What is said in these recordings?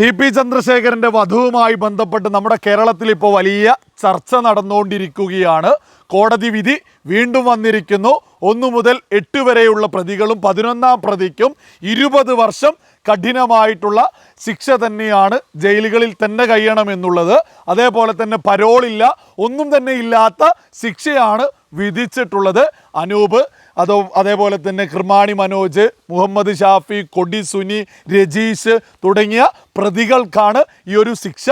T P ചന്ദ്രശേഖരന്റെ വധുവുമായി ബന്ധപ്പെട്ട് നമ്മുടെ കേരളത്തിൽ ഇപ്പോൾ വലിയ ചർച്ച നടന്നുകൊണ്ടിരിക്കുകയാണ്. കോടതി വിധി വീണ്ടും വന്നിരിക്കുന്നു. ഒന്നു മുതൽ എട്ട് വരെയുള്ള പ്രതികളും പതിനൊന്നാം പ്രതിക്കും ഇരുപത് വർഷം കഠിനമായിട്ടുള്ള ശിക്ഷ തന്നെയാണ് ജയിലുകളിൽ തന്നെ കഴിയണമെന്നുള്ളത്. അതേപോലെ തന്നെ പരോളില്ല ഒന്നും തന്നെ ഇല്ലാത്ത ശിക്ഷയാണ് വിധിച്ചിട്ടുള്ളത്. അനൂപ് അതോ അതേപോലെ തന്നെ കൃമാണി മനോജ് മുഹമ്മദ് ഷാഫി കൊടി സുനി രജീഷ് തുടങ്ങിയ പ്രതികൾക്കാണ് ഈ ഒരു ശിക്ഷ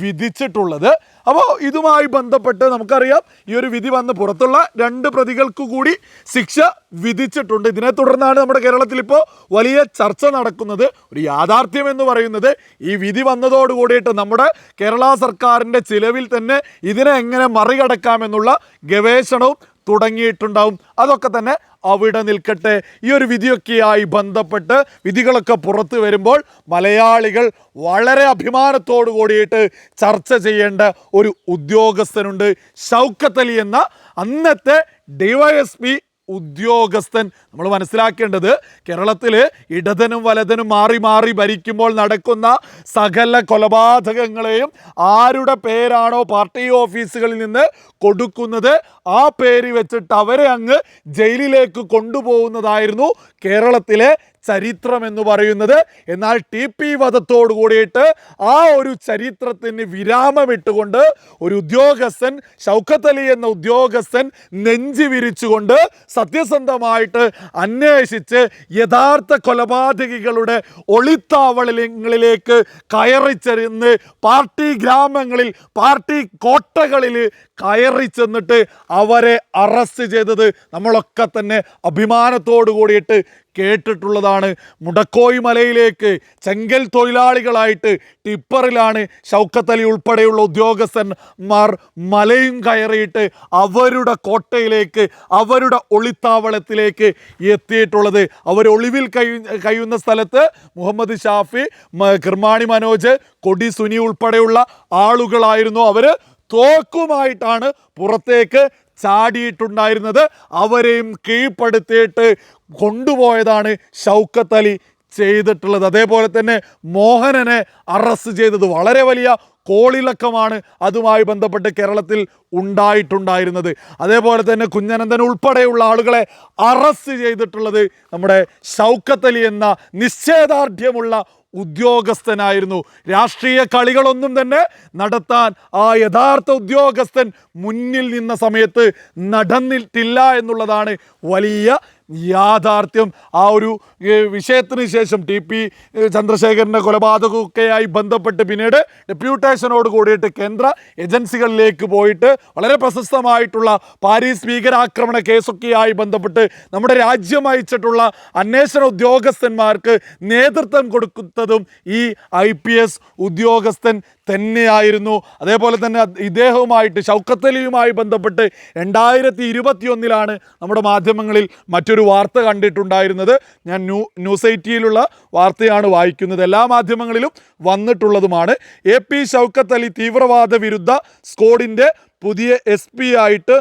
വിധിച്ചിട്ടുള്ളത്. അപ്പോൾ ഇതുമായി ബന്ധപ്പെട്ട് നമുക്കറിയാം ഈ ഒരു വിധി വന്ന് പുറത്തുള്ള രണ്ട് പ്രതികൾക്ക് കൂടി ശിക്ഷ വിധിച്ചിട്ടുണ്ട്. ഇതിനെ തുടർന്നാണ് നമ്മുടെ കേരളത്തിൽ ഇപ്പോൾ വലിയ ചർച്ച നടക്കുന്നത്. ഒരു യാഥാർത്ഥ്യം എന്ന് പറയുന്നത് ഈ വിധി വന്നതോടുകൂടിയിട്ട് നമ്മുടെ കേരള സർക്കാരിന്റെ ചിലവിൽ തന്നെ ഇതിനെ എങ്ങനെ മറികടക്കാമെന്നുള്ള ഗവേഷണവും തുടങ്ങിയിട്ടുണ്ടാവും. അതൊക്കെ തന്നെ അവിടെ നിൽക്കട്ടെ. ഈ ഒരു വിധിയൊക്കെയായി ബന്ധപ്പെട്ട് വിധികളൊക്കെ പുറത്തു വരുമ്പോൾ മലയാളികൾ വളരെ അഭിമാനത്തോടു കൂടിയിട്ട് ചർച്ച ചെയ്യേണ്ട ഒരു ഉദ്യോഗസ്ഥനുണ്ട്. ഷൗക്കത്ത് അലി എന്ന അന്നത്തെ ഡിവൈഎസ്പി ഉദ്യോഗസ്ഥൻ. നമ്മൾ മനസ്സിലാക്കേണ്ടത് കേരളത്തിൽ ഇടതനും വലതനും മാറി മാറി ഭരിക്കുമ്പോൾ നടക്കുന്ന സകല കൊലപാതകങ്ങളെയും ആരുടെ പേരാണോ പാർട്ടി ഓഫീസുകളിൽ നിന്ന് കൊടുക്കുന്നത് ആ പേര് വെച്ചിട്ട് അവരെ അങ്ങ് ജയിലിലേക്ക് കൊണ്ടുപോകുന്നതായിരുന്നു കേരളത്തിലെ ചരിത്രം എന്ന് പറയുന്നത്. എന്നാൽ ടി പി വധത്തോടു കൂടിയിട്ട് ആ ഒരു ചരിത്രത്തിന് വിരാമമിട്ടുകൊണ്ട് ഒരു ഉദ്യോഗസ്ഥൻ ഷൗക്കത്ത് അലി എന്ന ഉദ്യോഗസ്ഥൻ നെഞ്ചി വിരിച്ചുകൊണ്ട് സത്യസന്ധമായിട്ട് അന്വേഷിച്ച് യഥാർത്ഥ കൊലപാതകികളുടെ ഒളിത്താവളങ്ങളിലേക്ക് കയറിച്ചെന്ന് പാർട്ടി ഗ്രാമങ്ങളിൽ പാർട്ടി കോട്ടകളിൽ കയറി ചെന്നിട്ട് അവരെ അറസ്റ്റ് ചെയ്തത് നമ്മളൊക്കെ തന്നെ അഭിമാനത്തോടു കൂടിയിട്ട് കേട്ടിട്ടുള്ളതാണ്. മുടക്കോയി മലയിലേക്ക് ചെങ്കൽ തൊഴിലാളികളായിട്ട് ടിപ്പറിലാണ് ഷൗക്കത്തലി ഉൾപ്പെടെയുള്ള ഉദ്യോഗസ്ഥന്മാർ മലയും കയറിയിട്ട് അവരുടെ കോട്ടയിലേക്ക് അവരുടെ ഒളിത്താവളത്തിലേക്ക് എത്തിയിട്ടുള്ളത്. അവർ ഒളിവിൽ കഴി കഴിയുന്ന സ്ഥലത്ത് മുഹമ്മദ് ഷാഫി കിർമാണി മനോജ് കൊടി സുനി ഉൾപ്പെടെയുള്ള ആളുകളായിരുന്നു. അവർ തോക്കുമായിട്ടാണ് പുറത്തേക്ക് ചാടിയിട്ടുണ്ടായിരുന്നത് അവരെയും കീഴ്പ്പെടുത്തിയിട്ട് കൊണ്ടുപോയതാണ് ഷൗക്കത്ത് അലി ചെയ്തിട്ടുള്ളത്. അതേപോലെ തന്നെ മോഹനനെ അറസ്റ്റ് ചെയ്തത് വളരെ വലിയ കോളിളക്കമാണ് അതുമായി ബന്ധപ്പെട്ട് കേരളത്തിൽ ഉണ്ടായിട്ടുണ്ടായിരുന്നത്. അതേപോലെ തന്നെ കുഞ്ഞനന്ദൻ ഉൾപ്പെടെയുള്ള ആളുകളെ അറസ്റ്റ് ചെയ്തിട്ടുള്ളത് നമ്മുടെ ഷൗക്കത്തലി എന്ന നിശ്ചയദാർഢ്യമുള്ള ഉദ്യോഗസ്ഥനായിരുന്നു. രാഷ്ട്രീയ കളികളൊന്നും തന്നെ നടത്താൻ ആ യഥാർത്ഥ ഉദ്യോഗസ്ഥൻ മുന്നിൽ നിന്ന സമയത്ത് നടന്നിട്ടില്ല എന്നുള്ളതാണ് വലിയ യാഥാർത്ഥ്യം. ആ ഒരു വിഷയത്തിന് ശേഷം ടി പി ചന്ദ്രശേഖരന്റെ കൊലപാതകമൊക്കെയായി ബന്ധപ്പെട്ട് പിന്നീട് ഡെപ്യൂട്ടേഷനോട് കൂടിയിട്ട് കേന്ദ്ര ഏജൻസികളിലേക്ക് പോയിട്ട് വളരെ പ്രശസ്തമായിട്ടുള്ള പാരീസ് ഭീകരാക്രമണ കേസൊക്കെയായി ബന്ധപ്പെട്ട് നമ്മുടെ രാജ്യം അയച്ചിട്ടുള്ള അന്വേഷണ ഉദ്യോഗസ്ഥന്മാർക്ക് നേതൃത്വം കൊടുക്കുന്നതും ഈ ഐ പി എസ് ഉദ്യോഗസ്ഥൻ തന്നെയായിരുന്നു. അതേപോലെ തന്നെ ഇദ്ദേഹവുമായിട്ട് ഷൗക്കത്ത് അലിയുമായി ബന്ധപ്പെട്ട് രണ്ടായിരത്തി ഇരുപത്തിയൊന്നിലാണ് നമ്മുടെ മാധ്യമങ്ങളിൽ മറ്റൊരു വാർത്ത കണ്ടിട്ടുണ്ടായിരുന്നത്. ഞാൻ ന്യൂ ന്യൂസ് എയ്റ്റിയിലുള്ള വാർത്തയാണ് വായിക്കുന്നത്. എല്ലാ മാധ്യമങ്ങളിലും വന്നിട്ടുള്ളതുമാണ്. എ പി ഷൗക്കത്ത് അലി തീവ്രവാദ വിരുദ്ധ സ്ക്വാഡിന്റെ പുതിയ എസ് പി ആയിട്ട്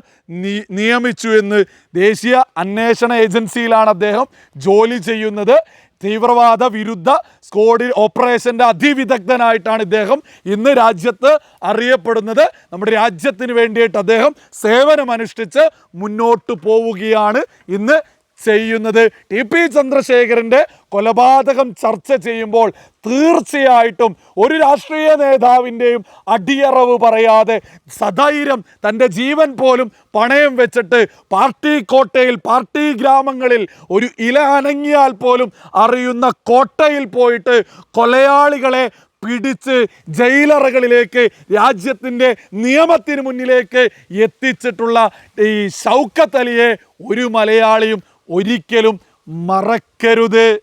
നിയമിച്ചു എന്ന് ദേശീയ അന്വേഷണ ഏജൻസിയിലാണ് അദ്ദേഹം ജോലി ചെയ്യുന്നത്. തീവ്രവാദ വിരുദ്ധ സ്ക്വാഡിൽ ഓപ്പറേഷന്റെ അതിവിദഗ്ധനായിട്ടാണ് ഇദ്ദേഹം ഇന്ന് രാജ്യത്ത് അറിയപ്പെടുന്നത്. നമ്മുടെ രാജ്യത്തിന് വേണ്ടിയിട്ട് അദ്ദേഹം സേവനമനുഷ്ഠിച്ച് മുന്നോട്ട് പോവുകയാണ് ഇന്ന് ചെയ്യുന്നത് ടി പി ചന്ദ്രശേഖരന്റെ കൊലപാതകം ചർച്ച ചെയ്യുമ്പോൾ തീർച്ചയായിട്ടും ഒരു രാഷ്ട്രീയ നേതാവിന്റെയും അടിയറവ് പറയാതെ സധൈര്യം തന്റെ ജീവൻ പോലും പണയം വെച്ചിട്ട് പാർട്ടി കോട്ടയിൽ പാർട്ടി ഗ്രാമങ്ങളിൽ ഒരു ഇല അനങ്ങിയാൽ പോലും അറിയുന്ന കോട്ടയിൽ പോയിട്ട് കൊലയാളികളെ പിടിച്ച് ജയിലറകളിലേക്ക് രാജ്യത്തിന്റെ നിയമത്തിന് മുന്നിലേക്ക് എത്തിച്ചിട്ടുള്ള ഈ ഷൗക്കത്ത് അലിയെ ഒരു മലയാളിയും ഒരിക്കലും മറക്കരുത്.